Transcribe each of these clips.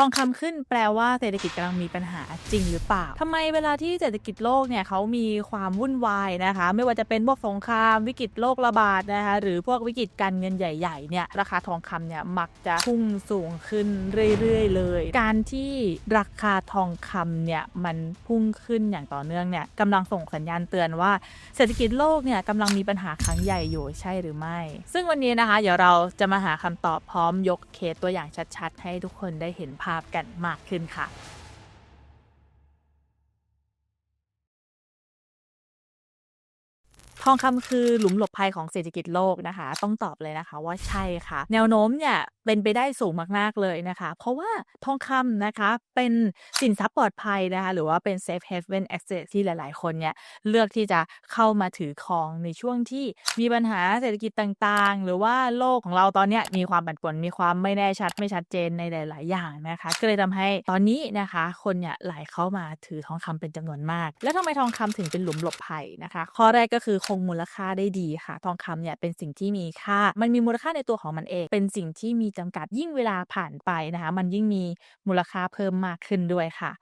ทองคำขึ้นแปลว่าเศรษฐกิจกำลังมีปัญหาจริงหรือเปล่าทำไมเวลาที่เศรษฐกิจโลกเนี่ยเขามีความวุ่นวายนะคะ ไม่ว่าจะเป็นพวกสงครามวิกฤตโรคระบาดนะคะหรือพวกวิกฤตการเงินใหญ่ๆเนี่ยราคาทองคำเนี่ยมักจะพุ่งสูงขึ้นเรื่อยๆเลย การที่ราคาทองคำเนี่ยมันพุ่งขึ้นอย่างต่อเนื่องเนี่ยกำลังส่งสัญญาณเตือนว่าเศรษฐกิจโลกเนี่ยกำลังมีปัญหาครั้งใหญ่อยู่ใช่หรือไม่ ซึ่งวันนี้นะคะ เดี๋ยวเราจะมาหาคำตอบพร้อมยกเคสตัวอย่างชัดๆ ให้ทุกคนได้เห็นภาพกันมากขึ้นค่ะ ทองคำคือหลุมหลบภัยของเศรษฐกิจโลกนะคะ ต้องตอบเลยนะคะว่าใช่ค่ะ แนวโน้มเนี่ยเป็นไปได้สูงมากๆเลยนะคะ เพราะว่าทองคำนะคะเป็นสินทรัพย์ปลอดภัยนะคะหรือว่าเป็น safe haven asset ที่หลายๆ คนเนี่ยเลือกที่จะเข้ามาถือครองในช่วงที่มีปัญหาเศรษฐกิจต่างๆ หรือว่าโลกของเราตอนนี้มีความผันผวนมีความไม่แน่ชัดไม่ชัดเจนในหลาย ๆ อย่างนะคะ ก็เลยทำให้ตอนนี้นะคะ คนเนี่ยไหลเข้ามาถือทองคำเป็นจำนวนมาก แล้วทำไมทองคำถึงเป็นหลุมหลบภัยนะคะ ข้อแรกก็คืองมูลค่าได้ดีค่ะ ทองคำเนี่ยเป็นสิ่งที่มีค่า มันมีมูลค่าในตัวของมันเอง เป็นสิ่งที่มีจำกัดยิ่งเวลาผ่านไปนะคะมันยิ่งมีมูลค่าเพิ่มมากขึ้นด้วยค่ะ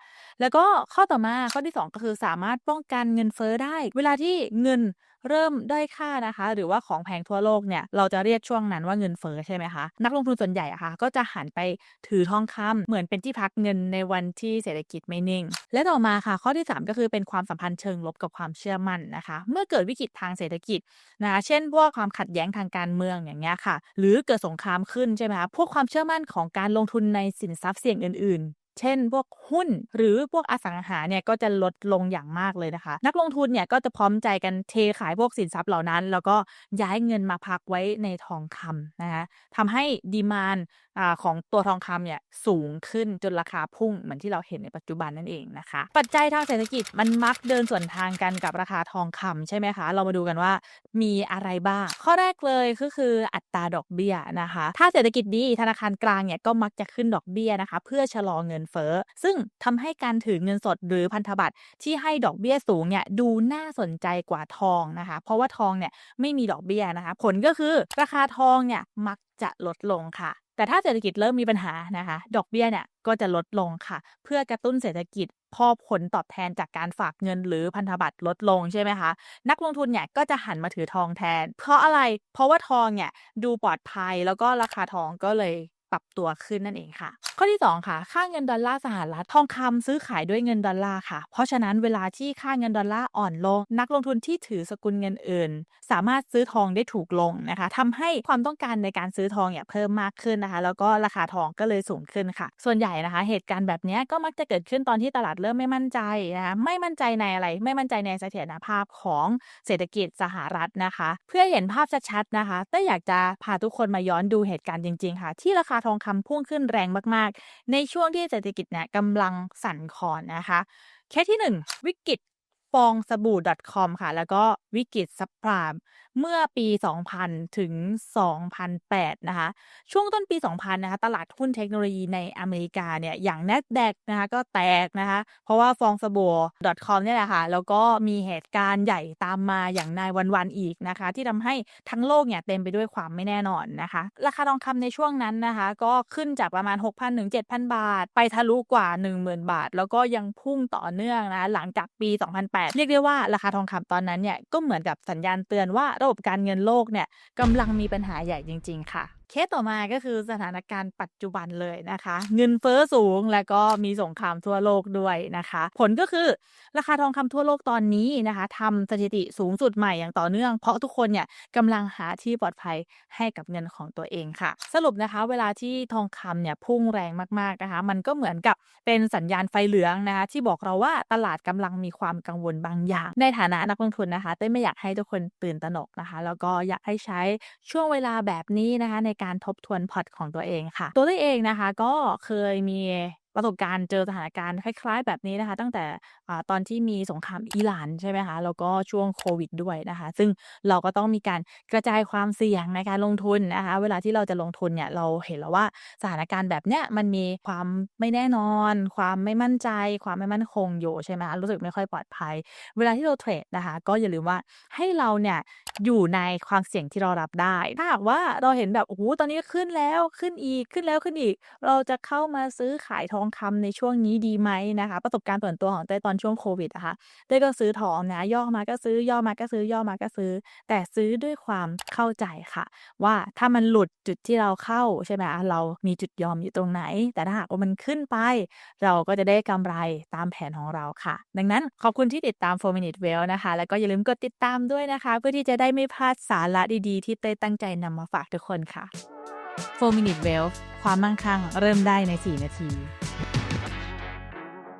แล้วก็ข้อต่อมาข้อที่ 2 ก็คือสามารถป้องกันเงินเฟ้อได้ เวลาที่เงินเริ่มด้อยค่านะคะ หรือว่าของแพงทั่วโลกเนี่ยเราจะเรียกช่วงนั้นว่าเงินเฟ้อใช่ไหมคะ นักลงทุนส่วนใหญ่อะคะ่ะก็จะหันไปถือทองคำเหมือนเป็นที่พักเงินในวันที่เศรษฐกิจไม่นิ่ง และต่อมาค่ะ ข้อที่ 3 ก็คือเป็นความสัมพันธ์เชิงลบกับความเชื่อมั่นนะคะ เมื่อเกิดวิกฤตทางเศรษฐกิจนะคะเช่นพวกความขัดแย้งทางการเมืองอย่างเงี้ยค่ะ หรือเกิดสงครามขึ้นใช่ไหมคะพวกความเชื่อมั่นของการลงทุนในสินทรัพย์เสี่ยงอื่น เช่น พวกหุ้นหรือพวกอสังหาเนี่ยก็จะลดลงอย่างมากเลยนะคะ นักลงทุนเนี่ยก็จะพร้อมใจกันเทขายพวกสินทรัพย์เหล่านั้น แล้วก็ย้ายเงินมาพักไว้ในทองคำนะคะทำให้ดีมานของตัวทองคำเนี่ยสูงขึ้นจนราคาพุ่งเหมือนที่เราเห็นในปัจจุบันนั่นเองนะคะ ปัจจัยทางเศรษฐกิจมันมักเดินสวนทางกันกับราคาทองคำใช่ไหมคะ เรามาดูกันว่ามีอะไรบ้าง ข้อแรกเลยก็คืออัตราดอกเบี้ยนะคะ ถ้าเศรษฐกิจดีธนาคารกลางเนี่ยก็มักจะขึ้นดอกเบี้ยนะคะ เพื่อชะลอเงินเฟ้อ ซึ่งทำให้การถือเงินสดหรือพันธบัตรที่ให้ดอกเบี้ยสูงเนี่ยดูน่าสนใจกว่าทองนะคะ เพราะว่าทองเนี่ยไม่มีดอกเบี้ยนะคะ ผลก็คือราคาทองเนี่ยมักจะลดลงค่ะ แต่ถ้าเศรษฐกิจเริ่มมีปัญหานะคะ ดอกเบี้ยเนี่ยก็จะลดลงค่ะ เพื่อกระตุ้นเศรษฐกิจพอผลตอบแทนจากการฝากเงินหรือพันธบัตรลดลงใช่ไหมคะ นักลงทุนเนี่ยก็จะหันมาถือทองแทน เพราะอะไรเพราะว่าทองเนี่ยดูปลอดภัยแล้วก็ราคาทองก็เลย ปรับตัวขึ้นนั่นเองค่ะ ข้อที่ 2 ค่ะ ค่าเงินดอลลาร์สหรัฐทองคำซื้อขายด้วยเงินดอลลาร์ค่ะ เพราะฉะนั้นเวลาที่ค่าเงินดอลลาร์อ่อนลง นักลงทุนที่ถือสกุลเงินอื่น สามารถซื้อทองได้ถูกลงนะคะทำให้ความต้องการในการซื้อทองเนี่ยเพิ่มมากขึ้นนะคะ แล้วก็ราคาทองก็เลยสูงขึ้นค่ะ ส่วนใหญ่นะคะ เหตุการณ์แบบนี้ก็มักจะเกิดขึ้นตอนที่ตลาดเริ่มไม่มั่นใจนะคะไม่มั่นใจในอะไร ไม่มั่นใจในเสถียรภาพของเศรษฐกิจสหรัฐนะคะ เพื่อเห็นภาพชัดๆนะคะแต่อยากจะพาทุกคนมาย้อนดูเหตุการณ์จริง ๆ ค่ะ ที่ราคาทองคำพุ่งขึ้นแรงมากๆ ในช่วงที่เศรษฐกิจเนี่ยกำลังสั่นคลอนนะคะแค่ที่ 1 วิกฤตฟองสบู่ .com ค่ะ แล้วก็วิกฤตซับพราม เมื่อปี 2000 ถึง 2008 นะคะ ช่วงต้นปี 2000 นะคะ ตลาดหุ้นเทคโนโลยีในอเมริกาเนี่ย อย่าง NASDAQ นะคะ ก็แตกนะคะ เพราะว่าฟองสบู่ .com เนี่ยแหละค่ะ แล้วก็มีเหตุการณ์ใหญ่ตามมาอย่างนายวันๆอีกนะคะ ที่ทำให้ทั้งโลกเนี่ยเต็มไปด้วยความไม่แน่นอนนะคะ ราคาทองคำในช่วงนั้นนะคะ ก็ขึ้นจากประมาณ 6,000 ถึง 7,000 บาท ไปทะลุกว่า 10,000 บาท แล้วก็ยังพุ่งต่อเนื่องนะ หลังจากปี 2008 เรียกได้ว่าราคาทองคำตอนนั้นเนี่ย ก็เหมือนกับสัญญาณเตือนว่าระบบการเงินโลกเนี่ยกำลังมีปัญหาใหญ่จริง ๆ ค่ะ เคสต่อมาก็คือสถานการณ์ปัจจุบันเลยนะคะ เงินเฟอ้อสูงและก็มีสงครามทั่วโลกด้วยนะคะ ผลก็คือราคาทองคำทั่วโลกตอนนี้นะคะทำสถิติสูงสุดใหม่อย่างต่อเนื่อง เพราะทุกคนเนี่ยกำลังหาที่ปลอดภัยให้กับเงินของตัวเองค่ะ สรุปนะคะเวลาที่ทองคำเนี่ยพุ่งแรงมากๆนะคะ มันก็เหมือนกับเป็นสัญญาณไฟเหลืองนะคะ ที่บอกเราว่าตลาดกำลังมีความกังวลบางอย่าง ในฐานะนักลงทุนนะคะเต้ไม่อยากให้ทุกคนตื่นตระหนกนะคะ แล้วก็อยากให้ใช้ช่วงเวลาแบบนี้นะคะในการทบทวนพอร์ตของตัวเองค่ะ ตัวตัวเองนะคะก็เคยมี ประสบการณ์เจอสถานการณ์คล้ายๆ แบบนี้นะคะ ตั้งแต่อตอนที่มีสงครามอิหร่านใช่ไหมคะแล้วก็ช่วงโควิดด้วยนะคะ ซึ่งเราก็ต้องมีการกระจายความเสี่ยงในการลงทุนนะคะ เวลาที่เราจะลงทุนเนี่ยเราเห็นแล้วว่าสถานการณ์แบบเนี้ยมันมีความไม่แน่นอน ความไม่มั่นใจ ความไม่มั่นคงอยู่ใช่ไหมคะรู้สึกไม่ค่อยปลอดภัย เวลาที่เราเทรดนะคะ ก็อย่าลืมว่าให้เราเนี่ยอยู่ในความเสี่ยงที่เรารับได้ ถ้าหากว่าเราเห็นแบบโอ้โฮตอนนี้ขึ้นแล้วขึ้นอีกขึ้นแล้วขึ้นอีก เราจะเข้ามาซื้อขายทองคำในช่วงนี้ดีไหมนะคะ ประสบการณ์ส่วนตัวของเต้ตอนช่วงโควิดอะคะเต้ก็ซื้อทองนะย่อมาก็ซื้อย่อมาก็ซื้อย่อมาก็ซื้อ แต่ซื้อด้วยความเข้าใจค่ะ ว่าถ้ามันหลุดจุดที่เราเข้าใช่ไหมเรามีจุดยอมอยู่ตรงไหน แต่ถ้าหากว่ามันขึ้นไป เราก็จะได้กำไรตามแผนของเราค่ะ ดังนั้นขอบคุณที่ติดตาม 4 Minute Wealth นะคะ แล้วก็อย่าลืมกดติดตามด้วยนะคะ เพื่อที่จะได้ไม่พลาดสาระดีๆ ที่เต้ตั้งใจนำมาฝากทุกคนค่ะ 4 Minute Wealth ความมั่งคั่งเริ่มได้ใน 4 นาที